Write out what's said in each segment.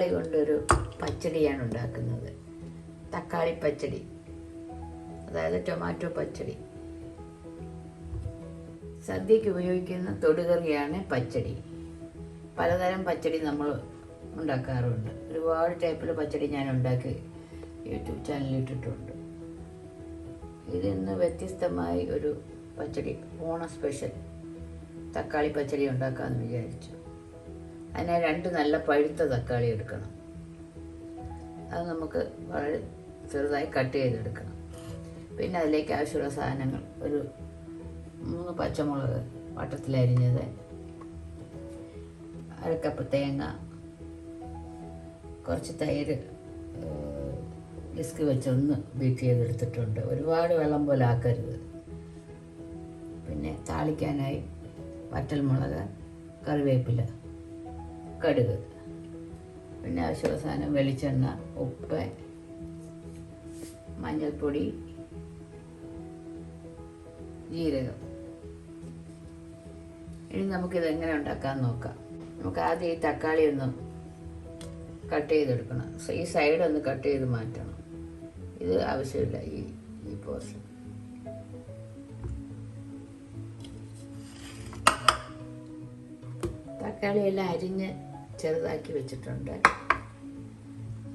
തക്കാളി കൊണ്ടൊരു പച്ചടിയാണ് ഉണ്ടാക്കുന്നത്. തക്കാളി പച്ചടി. അതായത് ടൊമാറ്റോ പച്ചടി. സദ്യക്ക് ഉപയോഗിക്കുന്ന തൊടുകറിയാണ് പച്ചടി. പലതരം പച്ചടി നമ്മൾ ഉണ്ടാക്കാറുണ്ട്. ഒരുപാട് ടൈപ്പിൽ പച്ചടി ഞാൻ ഉണ്ടാക്കി യൂട്യൂബ് ചാനലിൽ ഇട്ടിട്ടുണ്ട്. ഇതിന്ന് വ്യത്യസ്തമായി ഒരു പച്ചടി ഓണ സ്പെഷ്യൽ തക്കാളി പച്ചടി ഉണ്ടാക്കാമെന്ന് വിചാരിച്ചു. അതിനെ രണ്ട് നല്ല പഴുത്ത തക്കാളി എടുക്കണം. അത് നമുക്ക് വളരെ ചെറുതായി കട്ട് ചെയ്തെടുക്കണം. പിന്നെ അതിലേക്ക് ആവശ്യമുള്ള സാധനങ്ങൾ ഒരു മൂന്ന് പച്ചമുളക് വട്ടത്തിലരിഞ്ഞത് അരക്കപ്പ് തേങ്ങ കുറച്ച് തൈര് വിസ്ക് വെച്ചൊന്ന് ബീറ്റ് ചെയ്തെടുത്തിട്ടുണ്ട്. ഒരുപാട് വെള്ളം പോലെ ആക്കരുത്. പിന്നെ താളിക്കാനായി വറ്റൽമുളക് കറിവേപ്പില കടുക്. പിന്നെ ആവശ്യമുള്ള സാധനം വെളിച്ചെണ്ണ ഉപ്പ് മഞ്ഞൾപ്പൊടി ജീരകം. ഇനി നമുക്കിത് എങ്ങനെ ഉണ്ടാക്കാൻ നോക്കാം. നമുക്ക് ആദ്യം ഈ തക്കാളി ഒന്ന് കട്ട് ചെയ്തെടുക്കണം. ഈ സൈഡ് ഒന്ന് കട്ട് ചെയ്ത് മാറ്റണം. ഇത് ആവശ്യമില്ല ഈ ഈ പോർഷൻ തക്കാളി എല്ലാം അരിഞ്ഞ് ചെറുതാക്കി വെച്ചിട്ടുണ്ട്.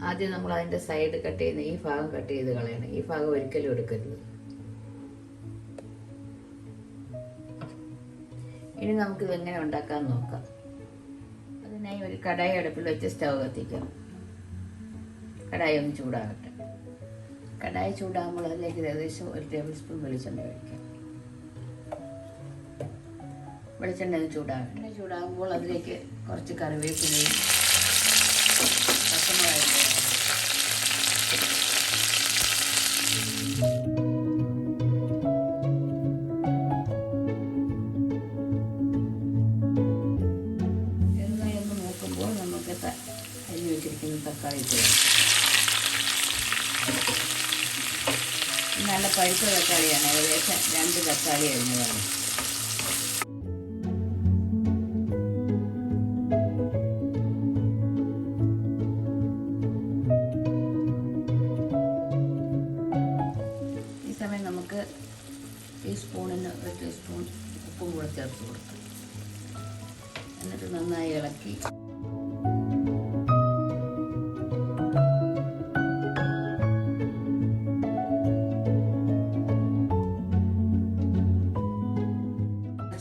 ആദ്യം നമ്മൾ അതിന്റെ സൈഡ് കട്ട് ചെയ്യുന്ന ഈ ഭാഗം കട്ട് ചെയ്ത് കളയണം. ഈ ഭാഗം ഒരിക്കലും എടുക്കരുത്. ഇനി നമുക്കിത് എങ്ങനെ ഉണ്ടാക്കാൻ നോക്കാം. അതിനായി ഒരു കടായി അടുപ്പിൽ വെച്ച് സ്റ്റവ് കത്തിക്കാം. കടായി ഒന്ന് ചൂടാകട്ടെ. കടായി ചൂടാകുമ്പോൾ അതിലേക്ക് ഏകദേശം ഒരു ടേബിൾ സ്പൂൺ വെളിച്ചെണ്ണ ഒഴിക്കാം. വെളിച്ചെണ്ണ ഒന്ന് ചൂടാകും എണ്ണ ചൂടാകുമ്പോൾ അതിലേക്ക് കുറച്ച് കറിവേപ്പിലയും നോക്കുമ്പോൾ വെച്ചിരിക്കുന്ന തക്കാളി. നല്ല പഴുത്ത തക്കാളിയാണ്. ഏകദേശം രണ്ട് തക്കാളി അരിഞ്ഞതാണ്.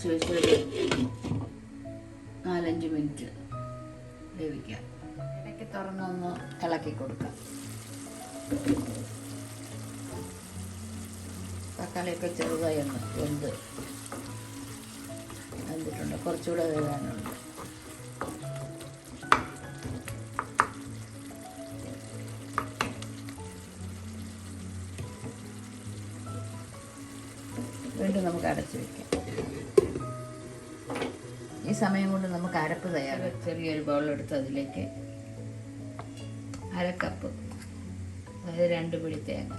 വെച്ചൊരു നാലഞ്ച് മിനിറ്റ് വേവിക്കാം. ഇടയ്ക്ക് തുറന്നൊന്ന് ഇളക്കി കൊടുക്കാം. തക്കാളിയൊക്കെ ചെറുതായി ഒന്ന് വെന്ത് വെന്തിട്ടുണ്ട്. കുറച്ചുകൂടെ വേവാനുണ്ട്. ഈ സമയം കൊണ്ട് നമുക്ക് അരപ്പ് തയ്യാറാക്കാം. ചെറിയൊരു ബൗളെടുത്ത് അതിലേക്ക് അര കപ്പ് അതായത് രണ്ട് പിടി തേങ്ങ.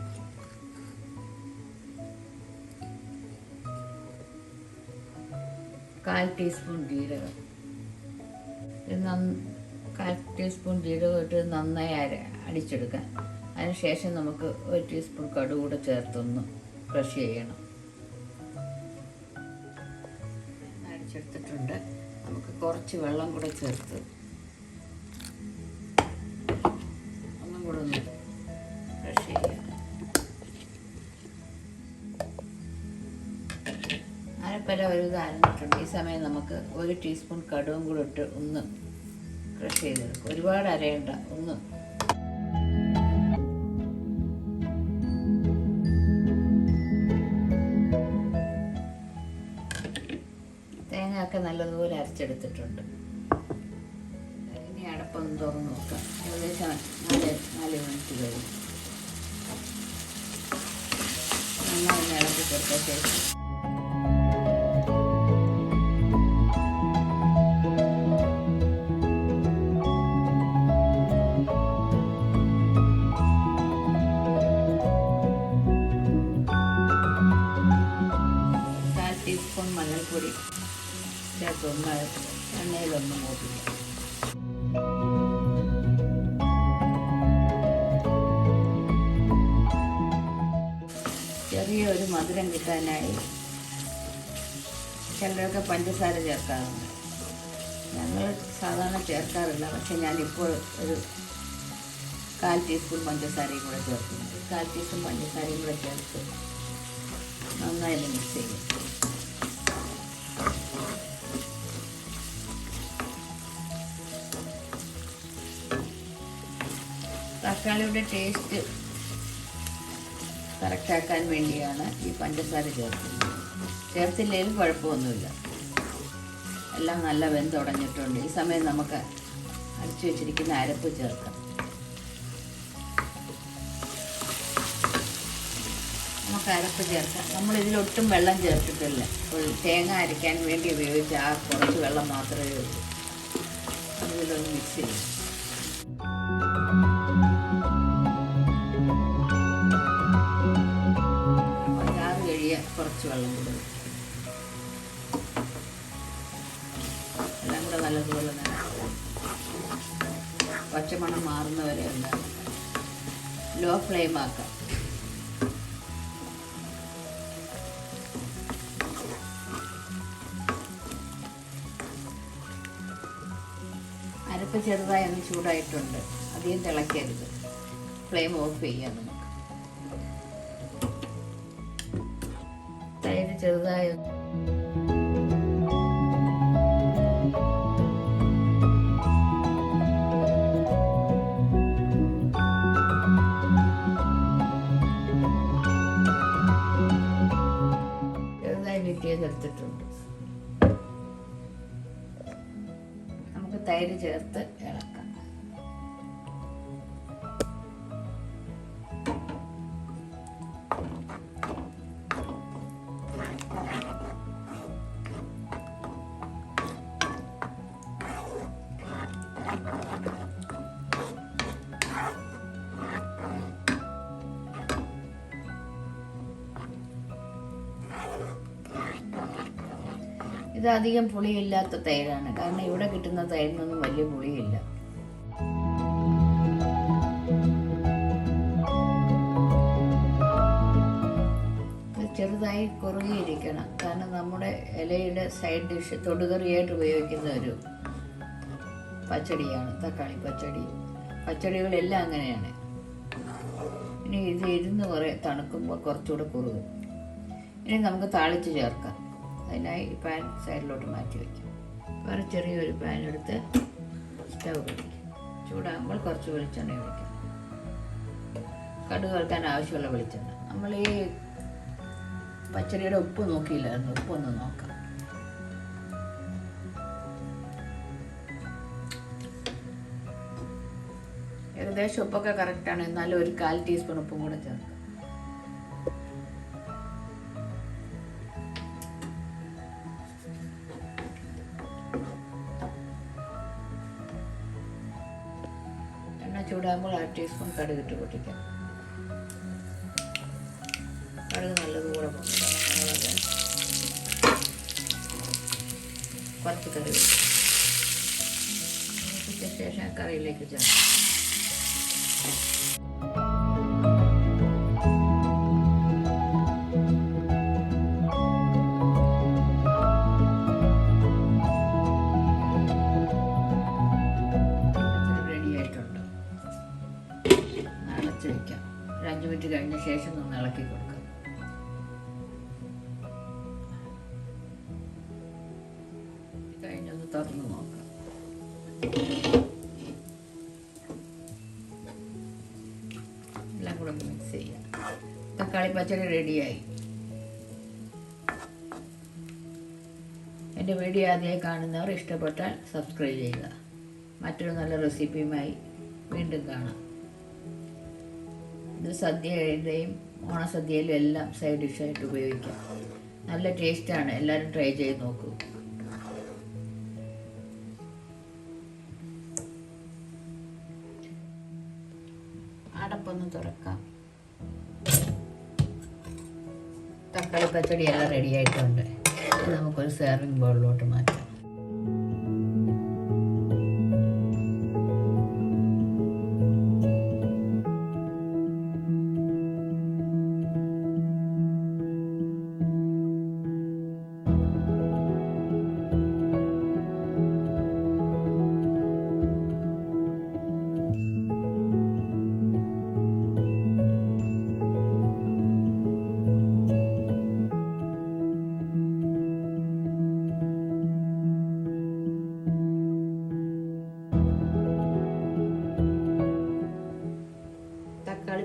കാൽ ടീസ്പൂൺ ജീരകം. കാൽ ടീസ്പൂൺ ജീരകം ഇട്ട് നന്നായി അര അടിച്ചെടുക്കാൻ അതിനുശേഷം നമുക്ക് ഒരു ടീസ്പൂൺ കടുക് കൂടെ ചേർത്തൊന്ന് ക്രഷ് ചെയ്യണം. അടിച്ചെടുത്തിട്ടുണ്ട്. നമുക്ക് കുറച്ച് വെള്ളം കൂടെ ചേർത്ത് ഒന്നും കൂടെ ഒന്ന് ബ്രഷ് ചെയ്യാം അരപ്പര ഒരു ഇത് അരഞ്ഞിട്ടുണ്ട് ഈ സമയം നമുക്ക് ഒരു ടീസ്പൂൺ കടുവും കൂടെ ഇട്ട് ഒന്ന് ക്രഷ് ചെയ്തെടുക്കും ഒരുപാട് അരയണ്ട ഒന്ന് അരച്ചെടുത്തിട്ടുണ്ട് ഇനി അടപ്പൊന്ന് തുറന്ന് നോക്കാം. ഏകദേശം നാല് നാല് മിനിറ്റ് കഴിയും. നന്നായി ഇളക്കി കൊടുത്ത ശേഷം. ടീസ്പൂൺ മഞ്ഞൾപ്പൊടി. ഇതിലേക്കൊന്ന് എണ്ണയിലൊന്നും കൂട്ടില്ല ചെറിയൊരു മധുരം കിട്ടാനായി ചിലരൊക്കെ പഞ്ചസാര ചേർക്കാറുണ്ട്. ഞങ്ങൾ സാധാരണ ചേർക്കാറില്ല. പക്ഷെ ഞാനിപ്പോൾ ഒരു കാൽ ടീസ്പൂൺ പഞ്ചസാരയും കൂടെ ചേർക്കുന്നു കാൽ ടീസ്പൂൺ പഞ്ചസാരയും കൂടെ ചേർത്ത് നന്നായി മിക്സ് ചെയ്യും. തക്കാളിയുടെ ടേസ്റ്റ് കറക്റ്റാക്കാൻ വേണ്ടിയാണ് ഈ പഞ്ചസാര ചേർക്കുന്നത്. ചേർത്തില്ലെങ്കിലും കുഴപ്പമൊന്നുമില്ല. എല്ലാം നല്ല വെന്തുടഞ്ഞിട്ടുണ്ട് ഈ സമയം നമുക്ക് അടിച്ചു വെച്ചിരിക്കുന്ന അരപ്പ് ചേർക്കാം. നമുക്ക് അരപ്പ് ചേർക്കാം. നമ്മൾ ഇതിലൊട്ടും വെള്ളം ചേർത്തിട്ടില്ല. ഇപ്പോൾ തേങ്ങ അരയ്ക്കാൻ വേണ്ടി ഉപയോഗിച്ച ആ കുറച്ച് വെള്ളം മാത്രമേ ഉള്ളൂ. അതിലൊന്ന് മിക്സ് ചെയ്യും കുറച്ച് വെള്ളം കൂടെ. എല്ലാം കൂടെ നല്ലതുപോലെ തന്നെ പച്ചമണം മാറുന്നവരെ ഉണ്ടാകും ലോ ഫ്ലെയിം ആക്കാം. അരപ്പ് ചെറുതായി ഒന്ന് ചൂടായിട്ടുണ്ട്. അധികം തിളക്കരുത്. ഫ്ലെയിം ഓഫ് ചെയ്യാം ചെറുതായി ചെയ്തെടുത്തിട്ടുണ്ട്. നമുക്ക് തൈര് ചേർത്ത് ഇത് അധികം പുളിയില്ലാത്ത തൈരാണ്. കാരണം ഇവിടെ കിട്ടുന്ന തൈരിനൊന്നും വലിയ പുളിയില്ല. ചെറുതായി കുറുകിയിരിക്കണം. കാരണം നമ്മുടെ ഇലയുടെ സൈഡ് ഡിഷ് തൊടുകറിയായിട്ട് ഉപയോഗിക്കുന്ന ഒരു പച്ചടിയാണ്. തക്കാളി പച്ചടി. പച്ചടികളെല്ലാം അങ്ങനെയാണ്. ഇനി ഇത് ഇരുന്ന് കുറേ തണുക്കുമ്പോൾ കുറച്ചുകൂടെ കുറുകും. ഇനി നമുക്ക് താളിച്ച് ചേർക്കാം. അതിനായി പാൻ സൈഡിലോട്ട് മാറ്റി വയ്ക്കും വേറെ ചെറിയൊരു പാൻ എടുത്ത് സ്റ്റവ് കത്തിക്കും ചൂടാകുമ്പോൾ കുറച്ച് വെളിച്ചെണ്ണ ഒഴിക്കാം. കടുക് വറുക്കാൻ ആവശ്യമുള്ള വെളിച്ചെണ്ണ. നമ്മൾ ഈ പച്ചടിയുടെ ഉപ്പ് നോക്കിയില്ലായിരുന്നു ഉപ്പൊന്ന് നോക്കാം. ഏകദേശം ഉപ്പൊക്കെ കറക്റ്റാണ് എന്നാലും ഒരു കാൽ ടീസ്പൂൺ ഉപ്പും കൂടെ ചേർക്കാം. ചൂടാകുമ്പോൾ അര ടീസ്പൂൺ കടുക് ഇട്ട് പൊട്ടിക്കാം. കടുക് നല്ലതുപോലെ പൊട്ടിക്കാം കുറച്ച് കറി ശേഷം കറിയിലേക്ക് ചേർക്കാം. തുറന്ന് നോക്കാം എല്ലാം കൂടെ മിക്സ് ചെയ്യാം തക്കാളി പച്ചടി റെഡിയായി എന്റെ വീഡിയോ ആദ്യമായി കാണുന്നവർ ഇഷ്ടപ്പെട്ടാൽ സബ്സ്ക്രൈബ് ചെയ്യുക. മറ്റൊരു നല്ല റെസിപ്പിയുമായി വീണ്ടും കാണാം. ഇത് സദ്യയുടെയും ഓണസദ്യയിലും എല്ലാം സൈഡ് ഡിഷായിട്ട് ഉപയോഗിക്കാം. നല്ല ടേസ്റ്റാണ് എല്ലാവരും ട്രൈ ചെയ്ത് നോക്കൂ. തക്കാളി പച്ചടി എല്ലാം റെഡി ആയിട്ടുണ്ട്. നമുക്കൊരു സെർവിങ് ബൗളിലോട്ട് മാറ്റാം.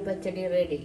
പച്ചടി റെഡി